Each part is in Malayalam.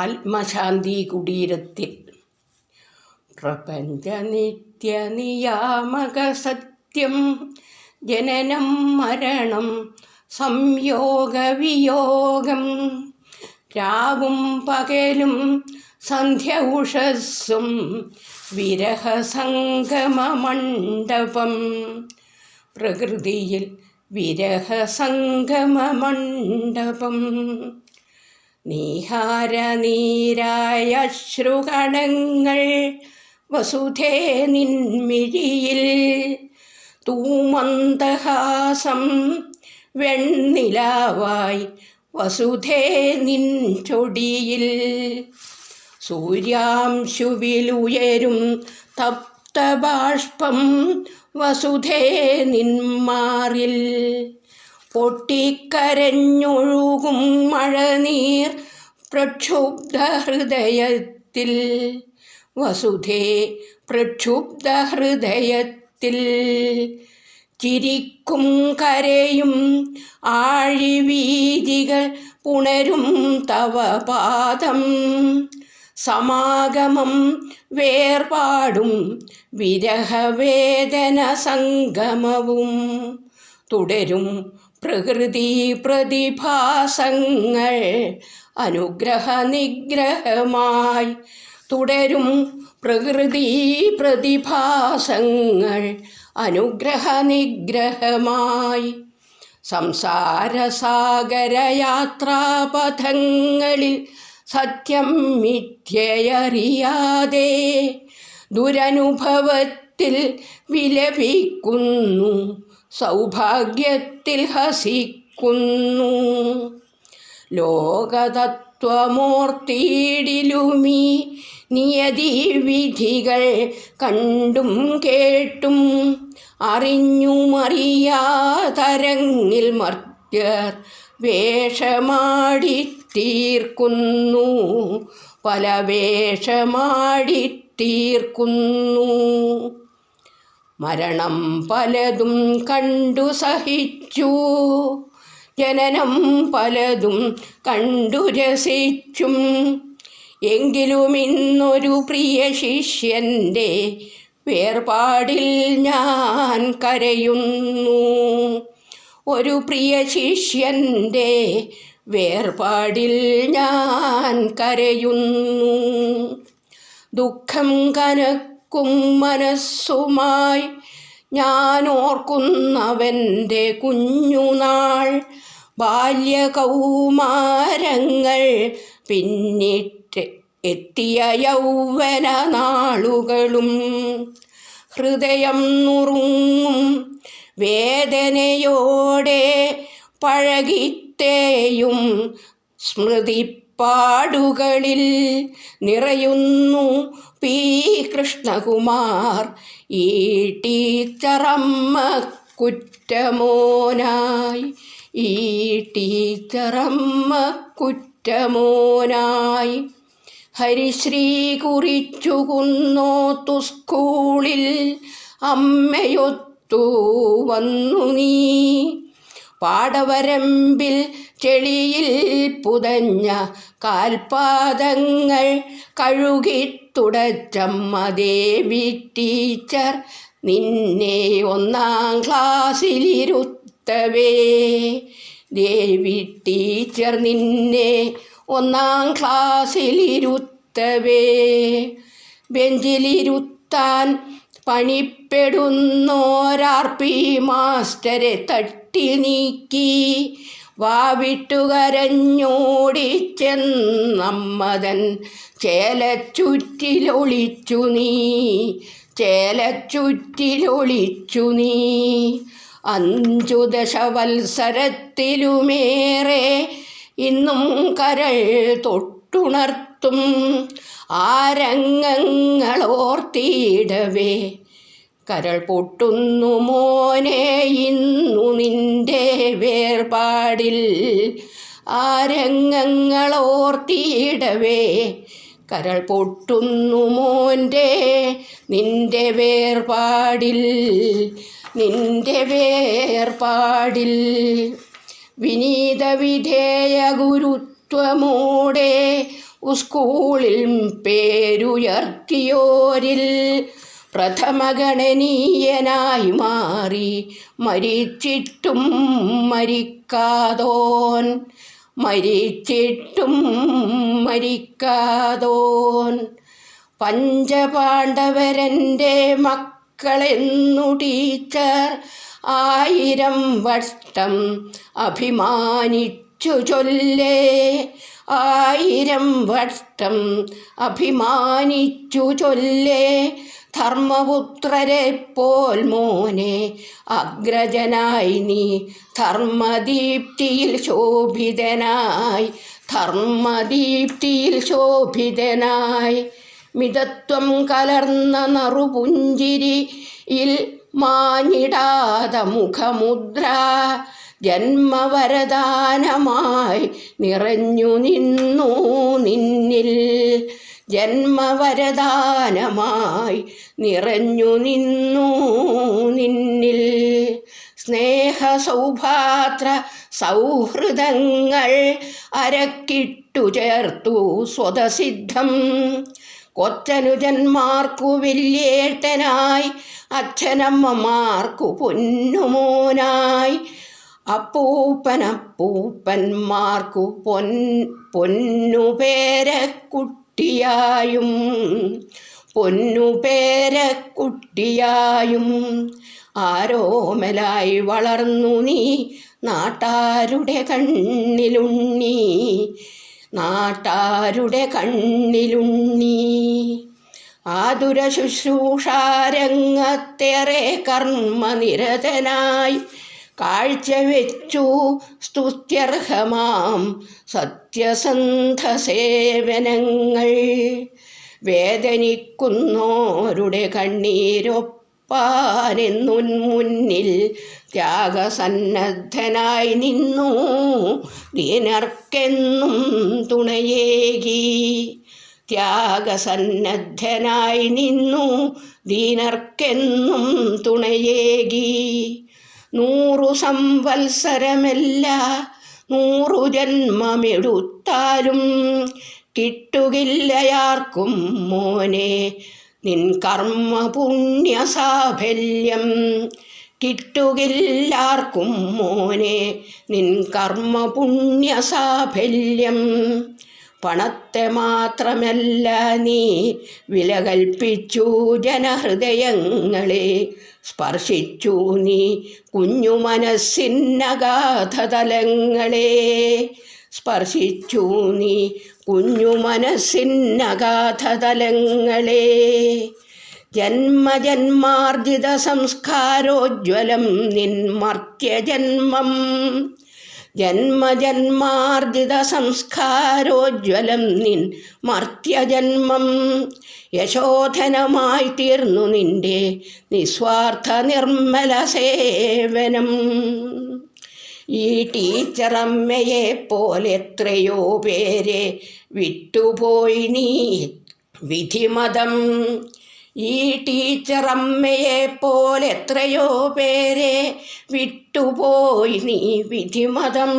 ആത്മശാന്തി കുടീരത്തിൽ പ്രപഞ്ച നിത്യ നിയാമക സത്യം ജനനം മരണം സംയോഗ വിയോഗം രാവും പകലും സന്ധ്യ ഉഷസ്സും വിരഹസംഗമ മണ്ഡപം പ്രകൃതിയിൽ വിരഹസംഗമ മണ്ഡപം നീഹാര നീരായ ശ്രുകണങ്ങൾ വസുധേ നിൻമിഴിയിൽ തൂമന്ദഹാസം വെണ്ണിലാവായി. വസുധേ നിൻ ചൊടിയിൽ സൂര്യാംശുവിലുയരും തപ്തബാഷ്പം. വസുധേ നിന്മാറിൽ പൊട്ടിക്കരഞ്ഞൊഴുകും മഴനീർ പ്രക്ഷുബ്ധ ഹൃദയത്തിൽ വസുധേ പ്രക്ഷുബ്ധ ഹൃദയത്തിൽ ചിരിക്കും കരയും ആഴിവീതികൾ പുണരും തവ പാദം സമാഗമം വേർപാടും വിരഹവേദന സംഗമവും തുടരും പ്രകൃതി പ്രതിഭാസങ്ങൾ അനുഗ്രഹ നിഗ്രഹമായി തുടരും. പ്രകൃതി പ്രതിഭാസങ്ങൾ അനുഗ്രഹ നിഗ്രഹമായി. സംസാരസാഗരയാത്രാപഥങ്ങളിൽ സത്യം മിഥ്യയറിയാതെ ദുരനുഭവത്തിൽ വിലപിക്കുന്നു. സൗഭാഗ്യത്തിൽ ഹസിക്കുന്നു. ലോകതത്വമൂർത്തിയിടിലുമീ നിയതി വിധികൾ കണ്ടും കേട്ടും അറിഞ്ഞുമറിയാതരങ്ങിൽ മർത്യർ വേഷമാടി തീർക്കുന്നു പല വേഷമാടി തീർക്കുന്നു മരണം പലതും കണ്ടു സഹിച്ചു. ജനനം പലതും കണ്ടു രസിച്ചും. എങ്കിലും ഇന്നൊരു പ്രിയ ശിഷ്യന്റെ വേർപാടിൽ ഞാൻ കരയുന്നു. ഒരു പ്രിയ ശിഷ്യന്റെ വേർപാടിൽ ഞാൻ കരയുന്നു. ദുഃഖം കനക്കും മനസ്സുമായി. ഞാൻ ഓർക്കുന്നവന്റെ കുഞ്ഞുനാൾ. ബാല്യകൗമാരങ്ങൾ പിന്നിട്ട് എത്തിയ യൗവന നാളുകളും. ഹൃദയം നുറുങ്ങും വേദനയോടെ പഴകിത്തേയും സ്മൃതിപ്പാടുകളിൽ നിറയുന്നു പി. കൃഷ്ണകുമാർ. ഈ ടീച്ചറമ്മ കുറ്റമോനായി ഈ ടീച്ചറമ്മ കുറ്റമോനായി ഹരിശ്രീ കുറിച്ചു കുന്നോത്തു സ്കൂളിൽ അമ്മയൊത്തു വന്നു നീ. പാടവരമ്പിൽ ചെളിയിൽ പുതഞ്ഞ കാൽപാദങ്ങൾ കഴുകി തുടച്ചമ്മ ദേവി ടീച്ചർ നിന്നെ ഒന്നാം ക്ലാസ്സിലിരുത്തവേ. ദേവി ടീച്ചർ നിന്നെ ഒന്നാം ക്ലാസ്സിലിരുത്തവേ. ബെഞ്ചിലിരുത്താൻ പണിപ്പെടുന്നോരാർ പി മാസ്റ്ററെ തട്ടി നീക്കി വാവിട്ടുകരഞ്ഞോടിച്ചെന്നമ്മതൻ ചേലച്ചുറ്റിലൊളിച്ചു നീ ചേലച്ചുറ്റിലൊളിച്ചു നീ. അഞ്ചു ദശവത്സരത്തിലുമേറെ ഇന്നും കരൾ തൊട്ടുണർത്തും ആരംഗങ്ങളോർത്തിയിടവേ കരൾ പൊട്ടുന്നു മോനെ ഇന്നു നിന്റെ വേർപാടിൽ ആരംഗങ്ങളോർത്തിയിടവേ കരൾ പൊട്ടുന്നു മോന്റെ നിന്റെ വേർപാടിൽ നിന്റെ വേർപാടിൽ. വിനീത വിധേയ ഗുരുത്വമോടെ സ്കൂളിൽ പേരുയർത്തിയോരിൽ പ്രഥമഗണനീയനായി മാറി മരിച്ചിട്ടും മരിക്കാതോൻ. മരിച്ചിട്ടും മരിക്കാതോൻ. പഞ്ചപാണ്ഡവരന്റെ മക്കളെന്നു ടീച്ചർ ആയിരം വർഷം അഭിമാനിച്ചു ചൊല്ലേ. ആയിരം വർഷം അഭിമാനിച്ചു ചൊല്ലേ. ധർമ്മപുത്രരെ പോൽ മോനെ അഗ്രജനായി നീ ധർമ്മദീപ്തിയിൽ ശോഭിതനായി ധർമ്മദീപ്തിയിൽ ശോഭിതനായി. മിതത്വം കലർന്ന നറുപുഞ്ചിരിയിൽ മാഞ്ഞിടാത മുഖമുദ്ര ജന്മവരദാനമായി നിറഞ്ഞു നിന്നു നിന്നിൽ. ജന്മവരദാനമായി നിറഞ്ഞു നിന്നു നിന്നിൽ. സ്നേഹ സൗഭാത്ര സൗഹൃദങ്ങൾ അരക്കിട്ടു ചേർത്തു സ്വതസിദ്ധം. കൊച്ചനുജന്മാർക്കു വില്യേട്ടനായി അച്ഛനമ്മമാർക്കു പൊന്നുമോനായി. അപ്പൂപ്പനപ്പൂപ്പന്മാർക്കു പൊൻ പൊന്നുപേരക്കുട്ടിയായും പൊന്നുപേരക്കുട്ടിയായും ആരോമലായി വളർന്നു നീ നാട്ടാരുടെ കണ്ണിലുണ്ണി നാട്ടാരുടെ കണ്ണിലുണ്ണി. ആതുര ശുശ്രൂഷാരംഗത്തേറെ കർമ്മനിരതനായി കാഴ്ചവെച്ചു സ്തുത്യർഹമാം സത്യസന്ധ സേവനങ്ങൾ വേദനിക്കുന്നോരുടെ കണ്ണീരൊപ്പാനെന്നു മുന്നിൽ ത്യാഗസന്നദ്ധനായി നിന്നു. ദീനർക്കെന്നും തുണയേകി. ത്യാഗസന്നദ്ധനായി നിന്നു. ദീനർക്കെന്നും തുണയേകി. നൂറു സംവത്സരമല്ല നൂറു ജന്മമെടുത്താലും കിട്ടുകില്ലയാർക്കും മോനെ നിൻ കർമ്മ പുണ്യ സാഫല്യം കിട്ടുകില്ലാർക്കും മോനെ നിൻ കർമ്മ പുണ്യ സാഫല്യം പണത്തെ മാത്രമല്ല നീ വില കൽപ്പിച്ചു ജനഹൃദയങ്ങളെ. സ്പർശിച്ചു നീ കുഞ്ഞു മനസ്സിന്നഗാധതലങ്ങളെ. സ്പർശിച്ചു നീ കുഞ്ഞു മനസ്സിന്നഗാധതലങ്ങളെ. ജന്മജന്മാർജിത സംസ്കാരോജ്വലം നിൻ മർത്യജന്മം. ജന്മജന്മാർജിത സംസ്കാരോജ്വലം നിൻ മർത്യജന്മം. യശോധനമായി തീർന്നു നിന്റെ നിസ്വാർത്ഥ നിർമ്മല സേവനം. ഈ ടീച്ചറമ്മയെ പോലെ എത്രയോ പേരെ വിട്ടുപോയി നീ വിധിമതം. ഈ ടീച്ചർ അമ്മയെ പോലെ എത്രയോ പേരെ വിട്ടുപോയി നീ വിധിമതം.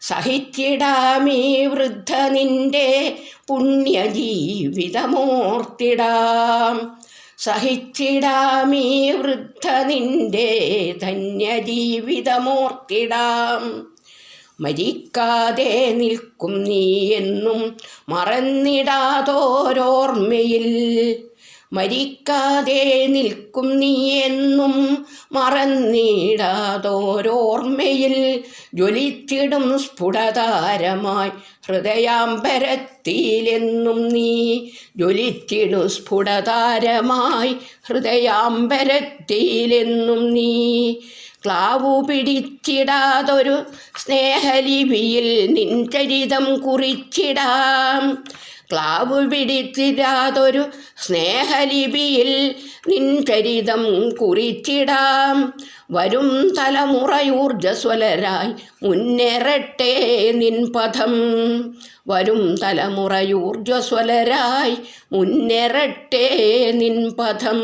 സഹിച്ചിടാമീ വൃദ്ധ നിന്റെ പുണ്യജീവിതമോർത്തിടാം. സഹിച്ചിടാമീ വൃദ്ധ നിന്റെ ധന്യജീവിതമോർത്തിടാം. മരിക്കാതെ നിൽക്കും നീ എന്നും മറന്നിടാതോരോർമ്മയിൽ മരിക്കാതെ നിൽക്കും നീ എന്നും മറന്നിടാതോരോർമ്മയിൽ ജ്വലിച്ചിടും സ്ഫുടതാരമായി ഹൃദയാംബരത്തിയിലെന്നും നീ ജ്വലിച്ചിടും സ്ഫുടതാരമായി ഹൃദയാംബരത്തിയിലെന്നും നീ ക്ലാവു പിടിച്ചിടാതൊരു സ്നേഹലിപിയിൽ നിൻ ചരിതം കുറിച്ചിടാം. ക്ലാവ് പിടിച്ചിരാതൊരു സ്നേഹലിപിയിൽ നിൻ ചരിതം കുറിച്ചിടാം. വരും തലമുറയൂർജസ്വലരായി മുന്നേറട്ടെ നിൻ പദം. വരും തലമുറയൂർജസ്വലരായി മുന്നേറട്ടെ നിൻ പദം.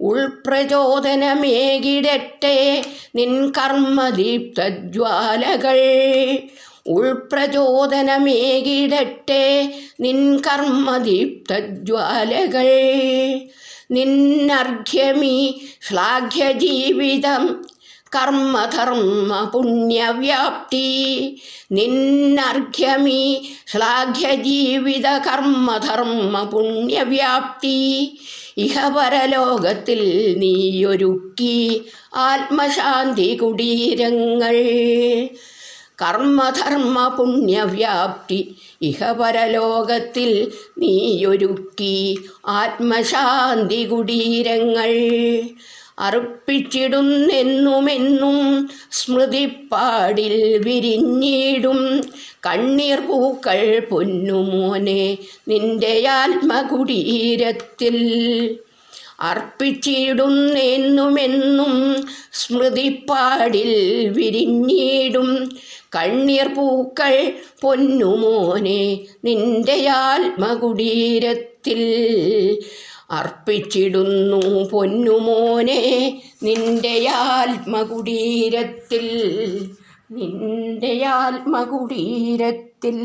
ഉൾപ്രചോദനമേകിടട്ടെ നിൻ കർമ്മദീപ്തജ്വാലകൾ. ഉൾപ്രചോദനമേകിടട്ടെ. നിൻ കർമ്മദീപ്തജ്വാലകൾ നിന്നർഘ്യമീ ശ്ലാഘ്യ ജീവിതം കർമ്മധർമ്മ പുണ്യവ്യാപ്തി നിന്നർഘ്യമീ ശ്ലാഘ്യ ജീവിത കർമ്മധർമ്മ പുണ്യവ്യാപ്തി ഇഹപരലോകത്തിൽ നീയൊരുക്കി ആത്മശാന്തി കുടീരങ്ങൾ. കർമ്മധർമ്മ പുണ്യവ്യാപ്തി ഇഹപരലോകത്തിൽ നീയൊരുക്കി ആത്മശാന്തി കുടീരങ്ങൾ അർപ്പിച്ചിടുന്നെന്നുമെന്നും സ്മൃതിപ്പാടിൽ വിരിഞ്ഞിടും കണ്ണീർ പൂക്കൾ പൊന്നുമോനെ നിന്റെ ആത്മകുടീരത്തിൽ. അർപ്പിച്ചിടുന്നെന്നുമെന്നും സ്മൃതിപ്പാടിൽ വിരിഞ്ഞിടും. കണ്ണീർ പൂക്കൾ പൊന്നുമോനെ നിന്റെ ആത്മകുടീരത്തിൽ അർപ്പിച്ചിടുന്നു. പൊന്നുമോനെ നിന്റെ ആത്മകുടീരത്തിൽ നിന്റെ ആത്മകുടീരത്തിൽ.